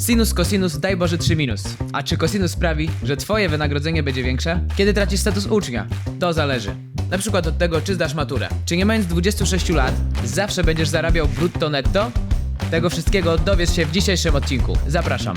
Sinus, cosinus, daj Boże 3 minus. A czy cosinus sprawi, że twoje wynagrodzenie będzie większe? Kiedy tracisz status ucznia? To zależy. Na przykład od tego, czy zdasz maturę. Czy nie mając 26 lat, zawsze będziesz zarabiał brutto netto? Tego wszystkiego dowiesz się w dzisiejszym odcinku. Zapraszam.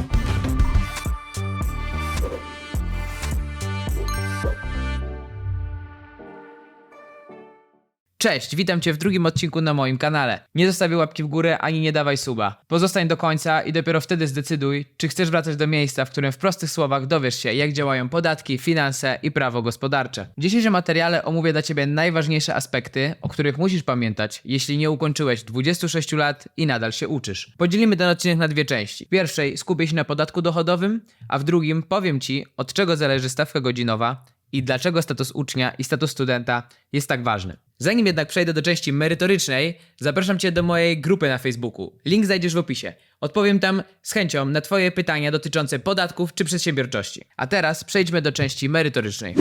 Cześć, witam Cię w drugim odcinku na moim kanale. Nie zostawię łapki w górę ani nie dawaj suba. Pozostań do końca i dopiero wtedy zdecyduj, czy chcesz wracać do miejsca, w którym w prostych słowach dowiesz się, jak działają podatki, finanse i prawo gospodarcze. W dzisiejszym materiale omówię dla Ciebie najważniejsze aspekty, o których musisz pamiętać, jeśli nie ukończyłeś 26 lat i nadal się uczysz. Podzielimy ten odcinek na dwie części. W pierwszej skupię się na podatku dochodowym, a w drugim powiem Ci, od czego zależy stawka godzinowa i dlaczego status ucznia i status studenta jest tak ważny. Zanim jednak przejdę do części merytorycznej, zapraszam Cię do mojej grupy na Facebooku. Link znajdziesz w opisie. Odpowiem tam z chęcią na Twoje pytania dotyczące podatków czy przedsiębiorczości. A teraz przejdźmy do części merytorycznej.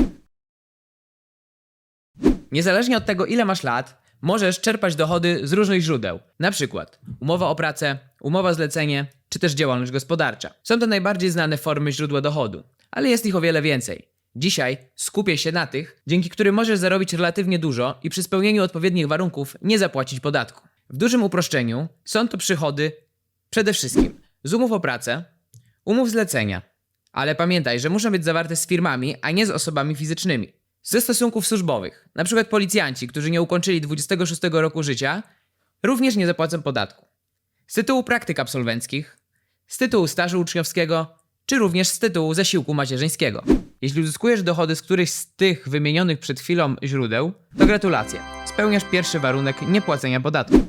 Niezależnie od tego, ile masz lat, możesz czerpać dochody z różnych źródeł. Na przykład umowa o pracę, umowa zlecenie, czy też działalność gospodarcza. Są to najbardziej znane formy źródła dochodu, ale jest ich o wiele więcej. Dzisiaj skupię się na tych, dzięki którym możesz zarobić relatywnie dużo i przy spełnieniu odpowiednich warunków nie zapłacić podatku. W dużym uproszczeniu są to przychody przede wszystkim z umów o pracę, umów zlecenia, ale pamiętaj, że muszą być zawarte z firmami, a nie z osobami fizycznymi. Ze stosunków służbowych, przykład policjanci, którzy nie ukończyli 26 roku życia, również nie zapłacą podatku. Z tytułu praktyk absolwenckich, z tytułu stażu uczniowskiego, czy również z tytułu zasiłku macierzyńskiego. Jeśli uzyskujesz dochody z którychś z tych wymienionych przed chwilą źródeł, to gratulacje. Spełniasz pierwszy warunek niepłacenia podatku.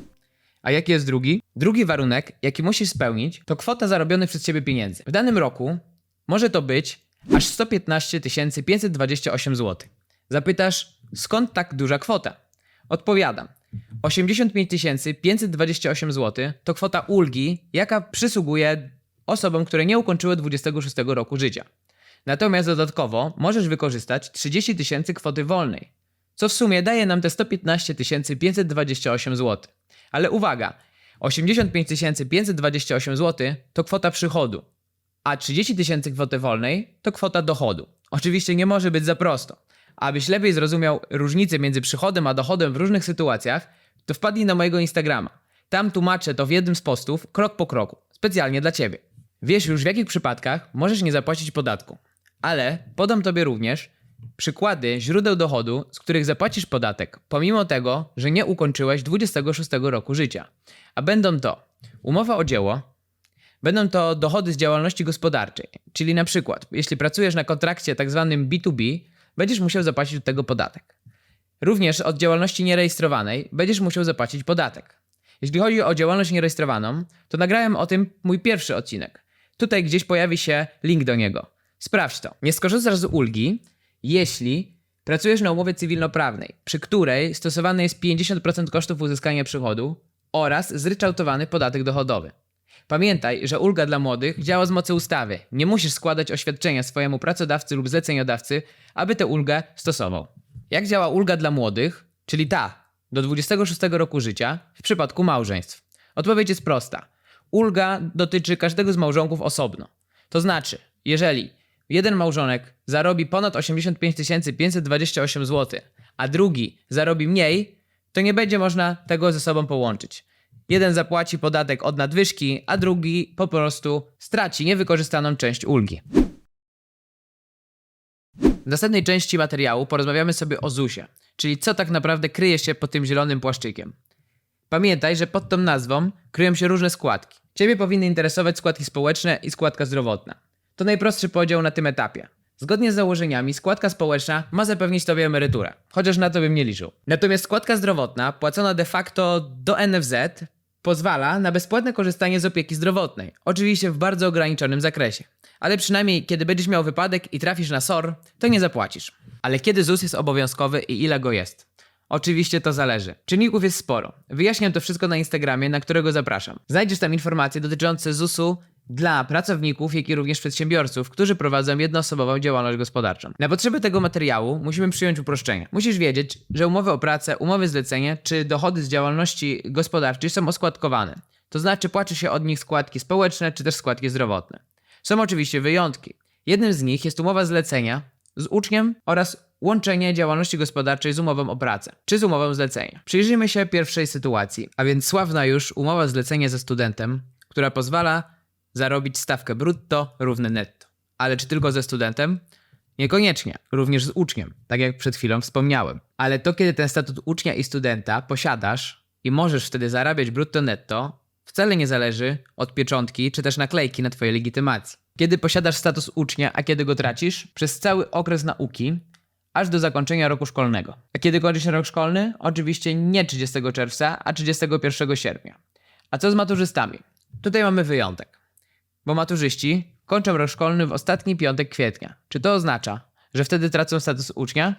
A jaki jest drugi? Drugi warunek, jaki musisz spełnić, to kwota zarobionych przez ciebie pieniędzy. W danym roku może to być aż 115 528 zł. Zapytasz, skąd tak duża kwota? Odpowiadam. 85 528 zł to kwota ulgi, jaka przysługuje osobom, które nie ukończyły 26 roku życia. Natomiast dodatkowo możesz wykorzystać 30 tysięcy kwoty wolnej, co w sumie daje nam te 115 528 zł. Ale uwaga, 85 528 zł to kwota przychodu, a 30 tysięcy kwoty wolnej to kwota dochodu. Oczywiście nie może być za prosto. Abyś lepiej zrozumiał różnicę między przychodem a dochodem w różnych sytuacjach, to wpadnij na mojego Instagrama. Tam tłumaczę to w jednym z postów, krok po kroku, specjalnie dla Ciebie. Wiesz już w jakich przypadkach możesz nie zapłacić podatku. Ale podam Tobie również przykłady źródeł dochodu, z których zapłacisz podatek, pomimo tego, że nie ukończyłeś 26 roku życia. A będą to umowa o dzieło, będą to dochody z działalności gospodarczej, czyli na przykład, jeśli pracujesz na kontrakcie tak zwanym B2B, będziesz musiał zapłacić od tego podatek. Również od działalności nierejestrowanej będziesz musiał zapłacić podatek. Jeśli chodzi o działalność nierejestrowaną, to nagrałem o tym mój pierwszy odcinek. Tutaj gdzieś pojawi się link do niego. Sprawdź to. Nie skorzystasz z ulgi, jeśli pracujesz na umowie cywilnoprawnej, przy której stosowany jest 50% kosztów uzyskania przychodu oraz zryczałtowany podatek dochodowy. Pamiętaj, że ulga dla młodych działa z mocy ustawy. Nie musisz składać oświadczenia swojemu pracodawcy lub zleceniodawcy, aby tę ulgę stosował. Jak działa ulga dla młodych, czyli ta do 26 roku życia w przypadku małżeństw? Odpowiedź jest prosta. Ulga dotyczy każdego z małżonków osobno. To znaczy, jeżeli jeden małżonek zarobi ponad 85 528 zł, a drugi zarobi mniej, to nie będzie można tego ze sobą połączyć. Jeden zapłaci podatek od nadwyżki, a drugi po prostu straci niewykorzystaną część ulgi. W następnej części materiału porozmawiamy sobie o ZUSie, czyli co tak naprawdę kryje się pod tym zielonym płaszczykiem. Pamiętaj, że pod tą nazwą kryją się różne składki. Ciebie powinny interesować składki społeczne i składka zdrowotna. To najprostszy podział na tym etapie. Zgodnie z założeniami, składka społeczna ma zapewnić Tobie emeryturę, chociaż na to bym nie liczył. Natomiast składka zdrowotna, płacona de facto do NFZ, pozwala na bezpłatne korzystanie z opieki zdrowotnej. Oczywiście w bardzo ograniczonym zakresie. Ale przynajmniej kiedy będziesz miał wypadek i trafisz na SOR, to nie zapłacisz. Ale kiedy ZUS jest obowiązkowy i ile go jest? Oczywiście to zależy. Czynników jest sporo. Wyjaśniam to wszystko na Instagramie, na którego zapraszam. Znajdziesz tam informacje dotyczące ZUS-u dla pracowników, jak i również przedsiębiorców, którzy prowadzą jednoosobową działalność gospodarczą. Na potrzeby tego materiału musimy przyjąć uproszczenia. Musisz wiedzieć, że umowy o pracę, umowy zlecenie czy dochody z działalności gospodarczej są oskładkowane. to znaczy płaci się od nich składki społeczne czy też składki zdrowotne. Są oczywiście wyjątki. Jednym z nich jest umowa zlecenia z uczniem oraz łączenie działalności gospodarczej z umową o pracę, czy z umową zlecenia. Przyjrzyjmy się pierwszej sytuacji, a więc sławna już umowa zlecenia ze studentem, która pozwala zarobić stawkę brutto równe netto. Ale czy tylko ze studentem? Niekoniecznie, również z uczniem, tak jak przed chwilą wspomniałem. Ale to, kiedy ten statut ucznia i studenta posiadasz i możesz wtedy zarabiać brutto netto, wcale nie zależy od pieczątki czy też naklejki na Twojej legitymacji. Kiedy posiadasz status ucznia, a kiedy go tracisz? Przez cały okres nauki, aż do zakończenia roku szkolnego. A kiedy kończy się rok szkolny? Oczywiście nie 30 czerwca, a 31 sierpnia. A co z maturzystami? Tutaj mamy wyjątek. Bo maturzyści kończą rok szkolny w ostatni piątek kwietnia. Czy to oznacza, że wtedy tracą status ucznia?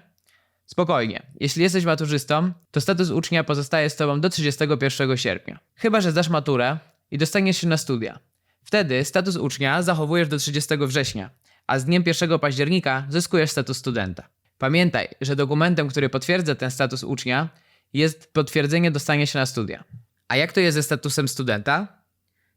Spokojnie. Jeśli jesteś maturzystą, to status ucznia pozostaje z tobą do 31 sierpnia. Chyba, że zdasz maturę i dostaniesz się na studia. Wtedy status ucznia zachowujesz do 30 września, a z dniem 1 października zyskujesz status studenta. Pamiętaj, że dokumentem, który potwierdza ten status ucznia, jest potwierdzenie dostania się na studia. A jak to jest ze statusem studenta?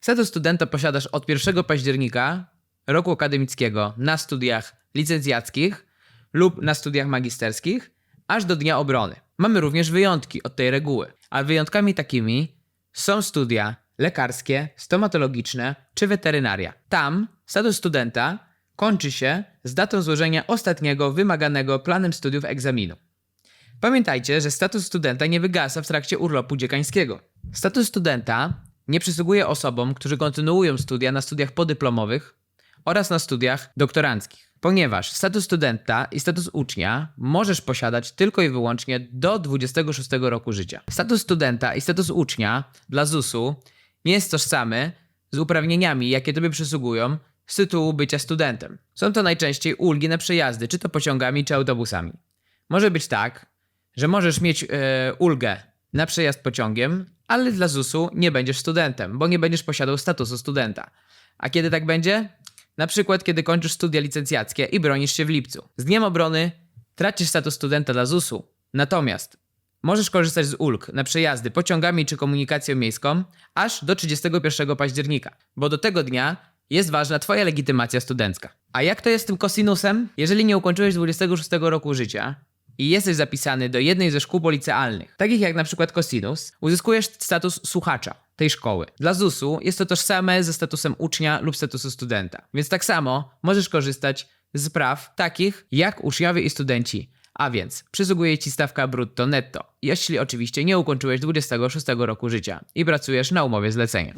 Status studenta posiadasz od 1 października roku akademickiego na studiach licencjackich lub na studiach magisterskich, aż do dnia obrony. Mamy również wyjątki od tej reguły, a wyjątkami takimi są studia lekarskie, stomatologiczne czy weterynaria. Tam status studenta kończy się z datą złożenia ostatniego wymaganego planem studiów egzaminu. Pamiętajcie, że status studenta nie wygasa w trakcie urlopu dziekańskiego. Status studenta nie przysługuje osobom, którzy kontynuują studia na studiach podyplomowych oraz na studiach doktoranckich, ponieważ status studenta i status ucznia możesz posiadać tylko i wyłącznie do 26 roku życia. Status studenta i status ucznia dla ZUS-u nie jest tożsamy z uprawnieniami, jakie tobie przysługują z tytułu bycia studentem. Są to najczęściej ulgi na przejazdy, czy to pociągami, czy autobusami. Może być tak, że możesz mieć e, ulgę na przejazd pociągiem, ale dla ZUS-u nie będziesz studentem, bo nie będziesz posiadał statusu studenta. A kiedy tak będzie? Na przykład, kiedy kończysz studia licencjackie i bronisz się w lipcu. Z dniem obrony tracisz status studenta dla ZUS-u, natomiast możesz korzystać z ulg na przejazdy pociągami czy komunikacją miejską aż do 31 października, bo do tego dnia jest ważna Twoja legitymacja studencka. A jak to jest z tym kosinusem? Jeżeli nie ukończyłeś 26 roku życia i jesteś zapisany do jednej ze szkół policealnych, takich jak na przykład kosinus, uzyskujesz status słuchacza tej szkoły. Dla ZUS-u jest to tożsame ze statusem ucznia lub statusu studenta. Więc tak samo możesz korzystać z praw takich jak uczniowie i studenci. A więc przysługuje ci stawka brutto netto, jeśli oczywiście nie ukończyłeś 26 roku życia i pracujesz na umowie zlecenia.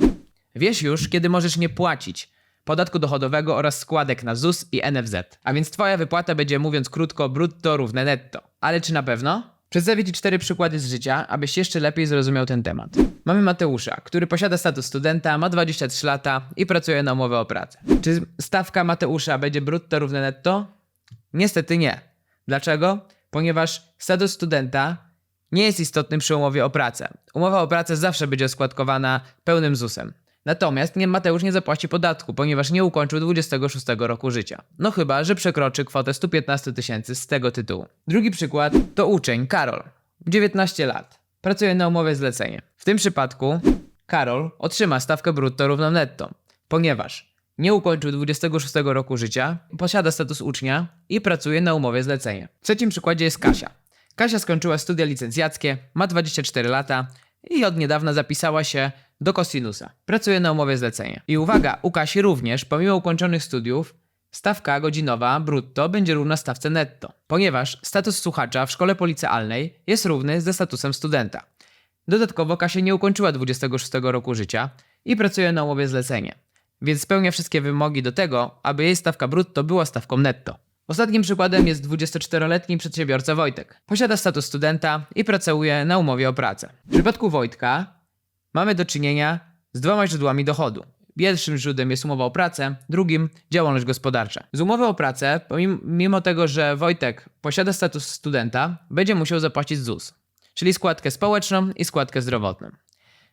Wiesz już, kiedy możesz nie płacić podatku dochodowego oraz składek na ZUS i NFZ. A więc twoja wypłata będzie, mówiąc krótko, brutto równe netto. Ale czy na pewno? Przedstawię Ci cztery przykłady z życia, abyś jeszcze lepiej zrozumiał ten temat. Mamy Mateusza, który posiada status studenta, ma 23 lata i pracuje na umowę o pracę. Czy stawka Mateusza będzie brutto równe netto? Niestety nie. Dlaczego? Ponieważ status studenta nie jest istotny przy umowie o pracę. Umowa o pracę zawsze będzie składkowana pełnym ZUS-em. Natomiast nie, Mateusz nie zapłaci podatku, ponieważ nie ukończył 26 roku życia. No chyba, że przekroczy kwotę 115 tysięcy z tego tytułu. Drugi przykład to uczeń Karol. 19 lat. Pracuje na umowie zlecenie. W tym przypadku Karol otrzyma stawkę brutto równą netto, ponieważ nie ukończył 26 roku życia, posiada status ucznia i pracuje na umowie zlecenie. W trzecim przykładzie jest Kasia. Kasia skończyła studia licencjackie, ma 24 lata i od niedawna zapisała się do Cosinusa. Pracuje na umowie zlecenia. I uwaga, u Kasi również, pomimo ukończonych studiów, stawka godzinowa brutto będzie równa stawce netto, ponieważ status słuchacza w szkole policealnej jest równy ze statusem studenta. Dodatkowo Kasia nie ukończyła 26 roku życia i pracuje na umowie zlecenie, więc spełnia wszystkie wymogi do tego, aby jej stawka brutto była stawką netto. Ostatnim przykładem jest 24-letni przedsiębiorca Wojtek. Posiada status studenta i pracuje na umowie o pracę. W przypadku Wojtka mamy do czynienia z dwoma źródłami dochodu. Pierwszym źródłem jest umowa o pracę, drugim działalność gospodarcza. Z umowy o pracę, pomimo mimo tego, że Wojtek posiada status studenta, będzie musiał zapłacić ZUS, czyli składkę społeczną i składkę zdrowotną.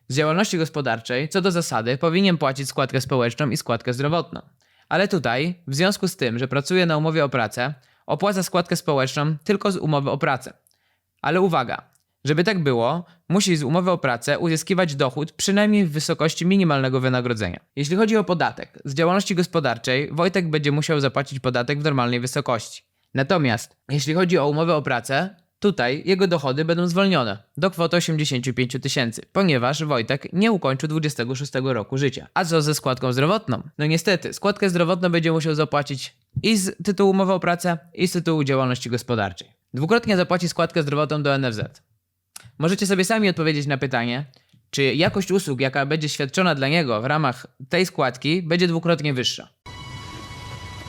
Z działalności gospodarczej, co do zasady, powinien płacić składkę społeczną i składkę zdrowotną. Ale tutaj, w związku z tym, że pracuje na umowie o pracę, opłaca składkę społeczną tylko z umowy o pracę. Ale uwaga, Żeby tak było, musi z umowy o pracę uzyskiwać dochód przynajmniej w wysokości minimalnego wynagrodzenia. Jeśli chodzi o podatek, z działalności gospodarczej Wojtek będzie musiał zapłacić podatek w normalnej wysokości. Natomiast jeśli chodzi o umowę o pracę, tutaj jego dochody będą zwolnione do kwoty 85 000 tysięcy, ponieważ Wojtek nie ukończył 26 roku życia. A co ze składką zdrowotną? No niestety, składkę zdrowotną będzie musiał zapłacić i z tytułu umowy o pracę, i z tytułu działalności gospodarczej. Dwukrotnie zapłaci składkę zdrowotną do NFZ. Możecie sobie sami odpowiedzieć na pytanie, czy jakość usług, jaka będzie świadczona dla niego w ramach tej składki, będzie dwukrotnie wyższa.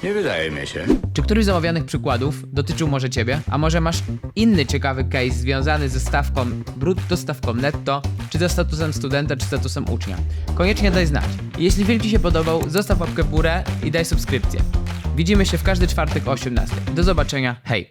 Nie wydaje mi się. Czy któryś z omawianych przykładów dotyczył może Ciebie? A może masz inny ciekawy case związany ze stawką brutto, stawką netto, czy ze statusem studenta, czy statusem ucznia? Koniecznie daj znać. Jeśli film Ci się podobał, zostaw łapkę w górę i daj subskrypcję. Widzimy się w każdy czwartek o 18. Do zobaczenia, hej!